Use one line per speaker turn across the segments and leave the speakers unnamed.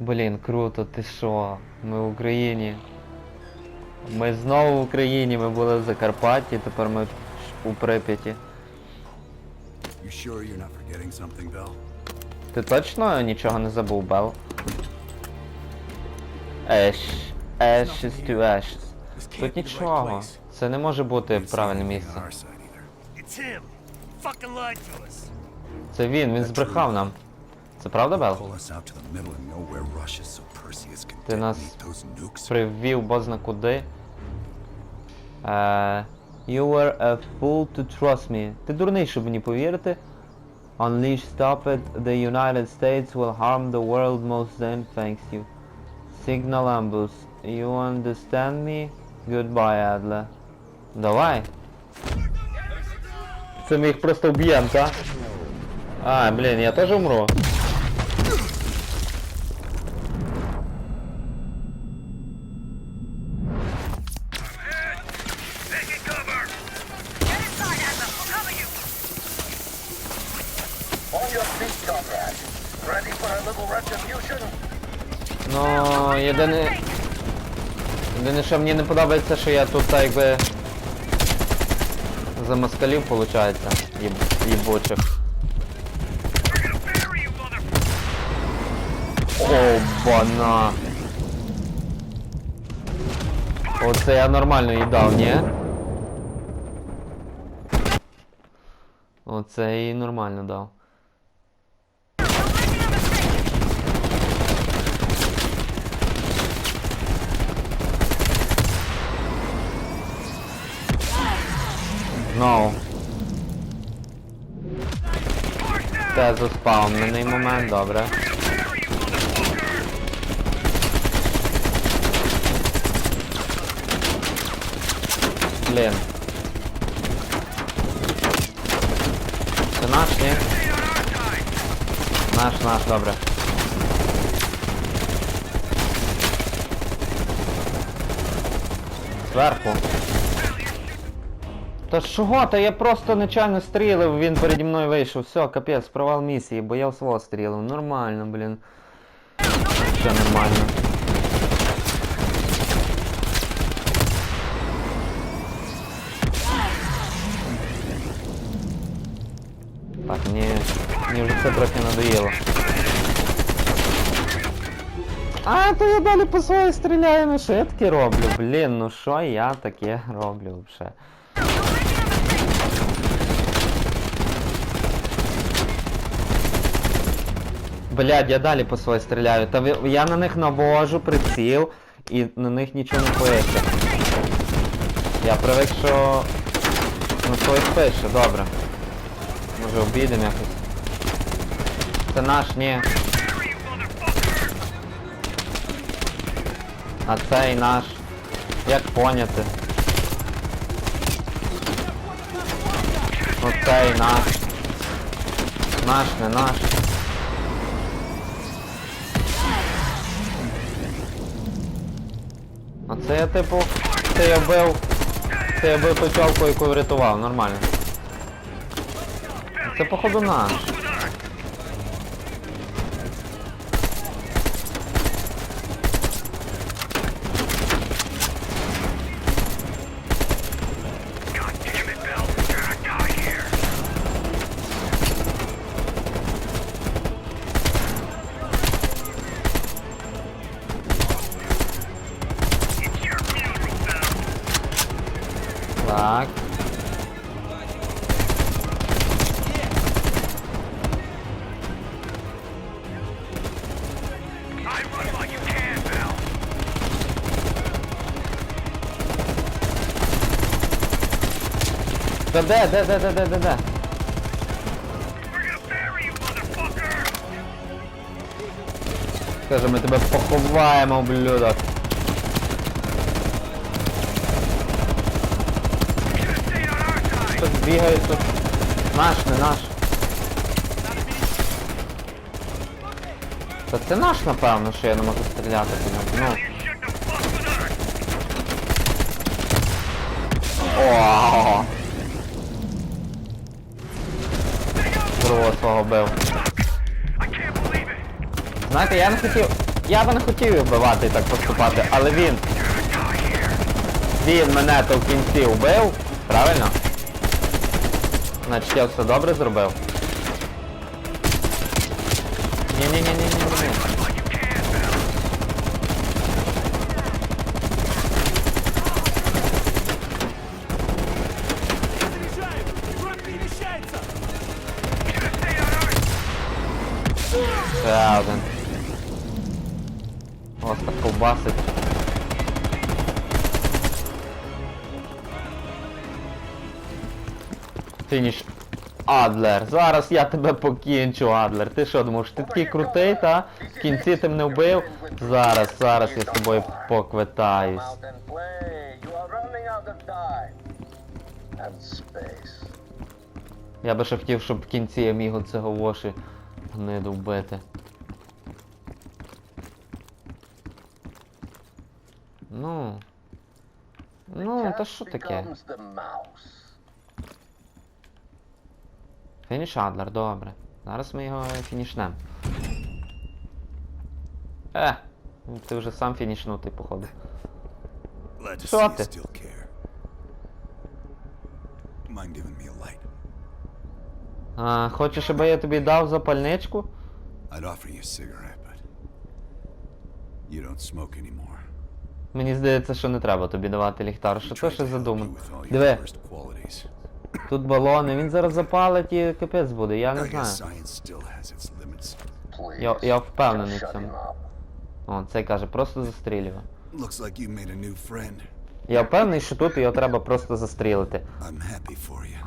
Блін, круто, ти що? Ми в Україні. Ми знову в Україні, ми були в Закарпатті, тепер ми у Прип'яті. Ти точно нічого не забув, Бел? Еш. Ashes to ashes. Тут нічого. Це не може бути правильне місце. Це він, він збрехав нам. Це правда, Бел? Ти нас привів бозна куди. Е, you were a fool to trust me. Ти дурний, щоб мені повірити. Unleash stop it. The United States will harm the world most then thanks you. Signal ambush. You understand me? Goodbye, Adler. Давай. Це ми їх просто вб'ємо, так? А, блін, я теж умру.
Taking cover. Get inside, Adler. We'll cover you.
On your feet, comrade. Ready for a little retribution?
Ну, єдине... Єдине, що мені не подобається, що я тут так якби... За москалів, виходить, їб... їбучих.
We're gonna bury you, mother.
О, бана. Оце я нормально їдав, ні? Оце я їй нормально дав. Знову. Це заспавнений момент, добре. Блін. Це наш, ні? Наш, наш, добре. Зверху. Та чого? Та я просто нечайно стрілив, він переді мною вийшов. Все, капець, провал місії, бо я в свого стрілив. Нормально, блін. Все нормально. Так, мені, мені вже це трохи надоїло. А, то я далі по своїй стріляю, ну що роблю? Блін, ну що я таке роблю вже? Блядь, я далі по своїй стріляю. Та ви- я на них навожу приціл і на них нічого не пише. Я привик, що на своїх пише, добре. Може обійдемо якось. Це наш, ні. А цей наш. Як поняти? Оцей наш. Наш, не наш. Оце я типу. Це я вбив. Це я вбив ту тьолку, яку врятував, нормально. Це походу наш. Та де, де, де,
you,
ми тебе поховаємо, ублюдок. Хтось бігає тут. Наш, не наш. Та це наш, напевно, що я не можу стріляти по ньому. Ну. О! Свого бив. Знаєте, я не хотів. Я би не хотів вбивати і так поступати, але він. Він мене то в кінці вбив, правильно? Значить я все добре зробив. Ні-ні-ні-ні-ні-ні. Фініш. Адлер, зараз я тебе покінчу, Адлер. Ти що думав, що ти такий крутий, та? В кінці ти мене вбив. Зараз, зараз я з тобою поквитаюсь. Я би ще хотів, щоб в кінці я міг оцього воші гниду вбити. Ну. Ну, та що таке? Фініш Адлер, добре. Зараз ми його фінішнем. Е, ти вже сам фінішнутий, походу. Що ти? А, хочеш, щоб я тобі дав запальничку? Мені здається, що не треба тобі давати ліхтар. Що
Tried
ще задумано? Диви. Тут балони, він зараз запалить і капець буде, я не знаю. Я, я впевнений в цьому. О, цей каже, просто
friend.
Я впевнений, що тут його треба просто застрілити.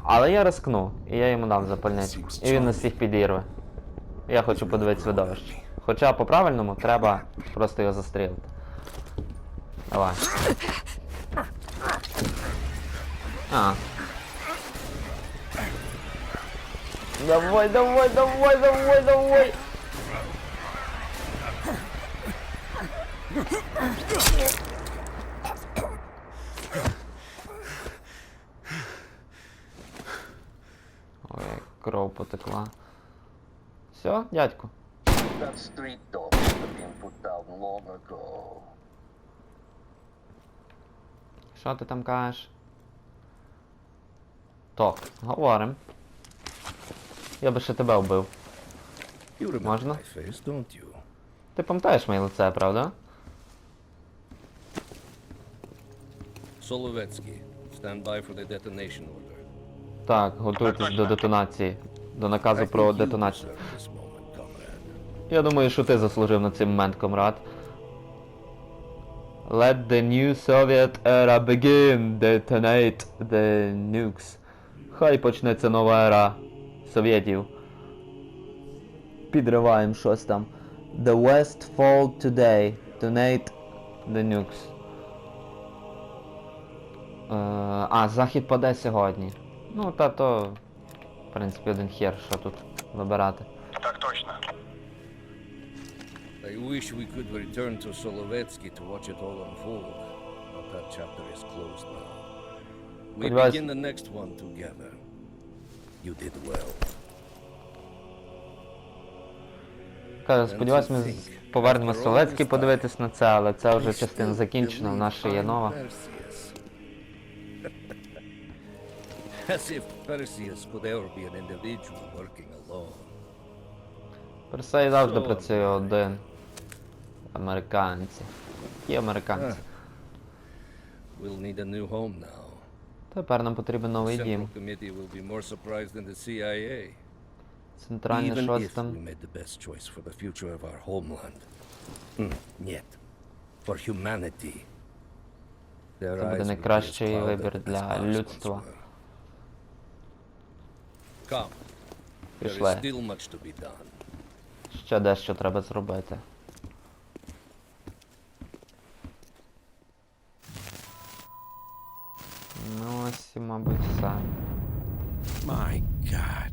Але я рискну, і я йому дам запальничку. І він нас всіх підірве. Я хочу подивитися видовище. Хоча по-правильному треба просто його застрілити. Давай. А. Давай, давай, давай, давай, давай. Ой, кров потекла. Все, дядьку.
That street dog should have been put down long ago.
Що ти там кажеш? Так, говорим. Я би ще тебе вбив.
You?
Ти пам'ятаєш моє лице, правда?
Solovetsky, stand by for the detonation order.
Так, готуйтесь до детонації. До наказу про детонацію. Я думаю, що ти заслужив на цей момент, комрад. Let the new Soviet era begin. Detonate the nukes. Хай почнеться нова ера совєтів. Підриваємо щось там. The West fall today. Donate the nukes. Е, а, захід паде сьогодні. Ну, та то, в принципі, один хер, що тут вибирати. Так точно.
I wish we could return to Solovetsky to watch it all unfold, but that chapter is closed now. We begin the next one together. You did well.
Каже, сподіваюсь, ми з- повернемо Солецький подивитись на це, але це вже частина закінчена, в нас ще є нова.
As if Perseus could ever be an individual working alone.
Персей завжди працює один. Американці. Які американці?
We'll need a new home now.
Тепер нам потрібен новий дім.
Even
щось там.
Mm,
Це буде найкращий вибір для людства. Пішли. Ще дещо треба зробити. Ну ось, і, мабуть, все.
My God.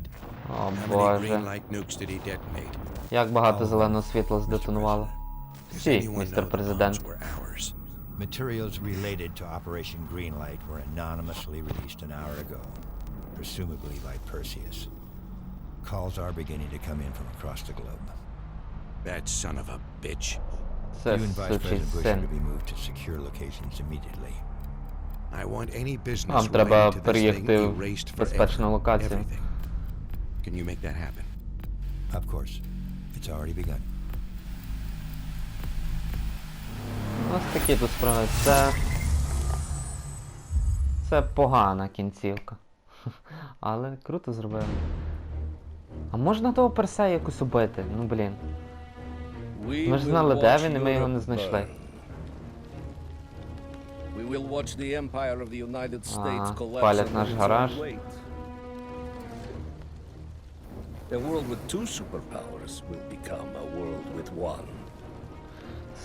О
How many
боже.
green light nukes did he detonate?
Як багато
All
зеленого
of them,
світла
Mr.
здетонувало.
President. Does
Всі,
anyone know
містер
the
президент.
bombs were ours?
Materials related to Operation Greenlight were anonymously released an hour ago, presumably by Perseus. Calls are beginning to come in from across the globe.
That son of a bitch.
Це
you and Vice
сучий
President Bush are to
син.
be moved to secure locations immediately.
Нам треба переїхати в безпечну локацію.
Can you make that happen?
Of course. It's already begun.
Ось такі тут справи. Це. Це погана кінцівка. Але круто зробили. А можна того перса якось убити? Ну блін. Ми ж знали, де він, і ми його не знайшли.
We will watch the empire of the United States collapse
палять наш гараж.
A world with two superpowers will become a world with one.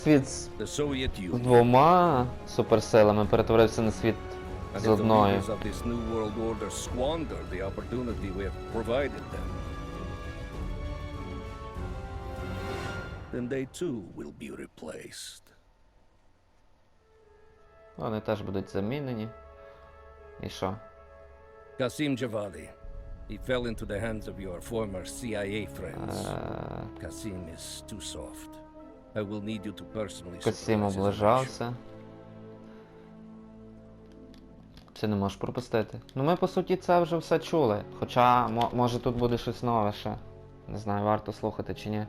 Світ з
The Soviet Union.
двома суперсилами перетворився на світ
And if the
одною.
leaders of this new world order squander the opportunity we have provided them, then they too will be replaced.
Вони теж будуть замінені. І що?
Qasim Javadi. He fell into the hands of your former CIA friends. Qasim is too soft. I will need you to personally
Касім
supervise
облажався. Чи не можеш пропустити? Ну ми по суті це вже все чули. Хоча, може тут буде щось нове ще. Не знаю, варто слухати чи ні.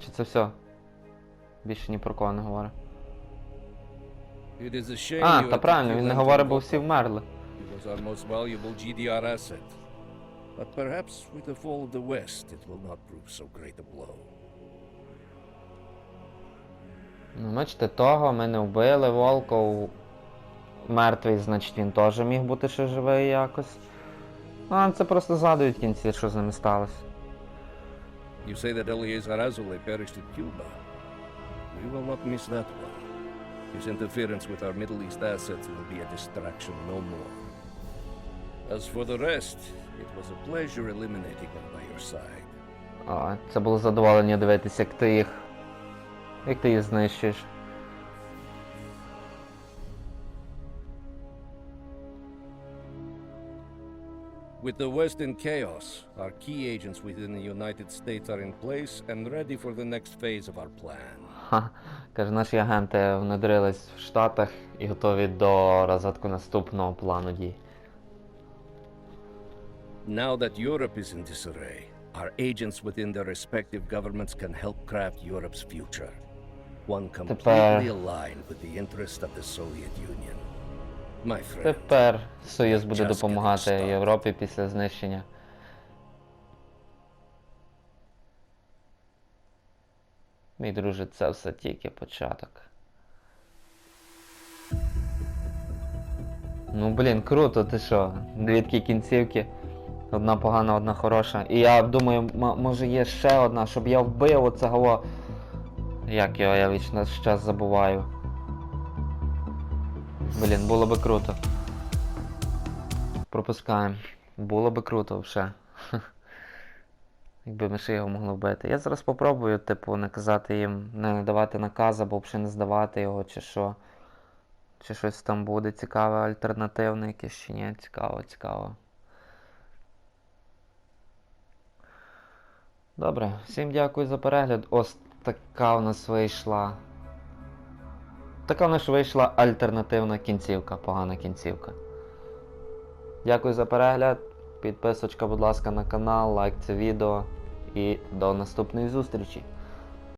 Чи це все? Більше ні про кого не говорить. А, та правильно, він не говорить, бо всі вмерли.
But perhaps with the fall of the West, it will not prove so great a blow.
Ну, бачите, того ми не вбили, Волков мертвий, значить він теж міг бути ще живий якось. А це просто згадують в кінці, що з ними сталося.
You say that Eleazar Azule perished at Cuba. We will not miss that one. His interference with our Middle East assets will be a distraction no more. As for the rest, it was a pleasure eliminating them by your side.
А, це було задоволення дивитися, як ти їх. Як ти їх знищуєш.
With the West in chaos, our key agents within the United States are in place and ready for the next phase of our plan.
Ха. Каже, наші агенти внедрились в Штатах і готові до розвитку наступного плану дій.
Now that Europe is in disarray, our agents within their respective governments can help craft Europe's future. One completely aligned with the interest of the Soviet Union.
Тепер Союз буде допомагати. Європі після знищення. Мій друже, це все тільки початок. Ну блін, круто, ти що? Дві такі кінцівки. Одна погана, одна хороша. І я думаю, може є ще одна, щоб я вбив оцього. Як його, я вічно час забуваю. Блін, було би круто. Пропускаємо. Було би круто вже. Якби ми ще його могли вбити. Я зараз попробую, типу, не казати їм, не давати наказ, або взагалі не здавати його, чи що. Чи щось там буде цікаве, альтернативне якесь чи ні. Цікаво, цікаво. Добре, всім дякую за перегляд. Ось така у нас вийшла. Така в нас вийшла альтернативна кінцівка, погана кінцівка. Дякую за перегляд. Підписочка, будь ласка, на канал, лайк це відео і до наступної зустрічі.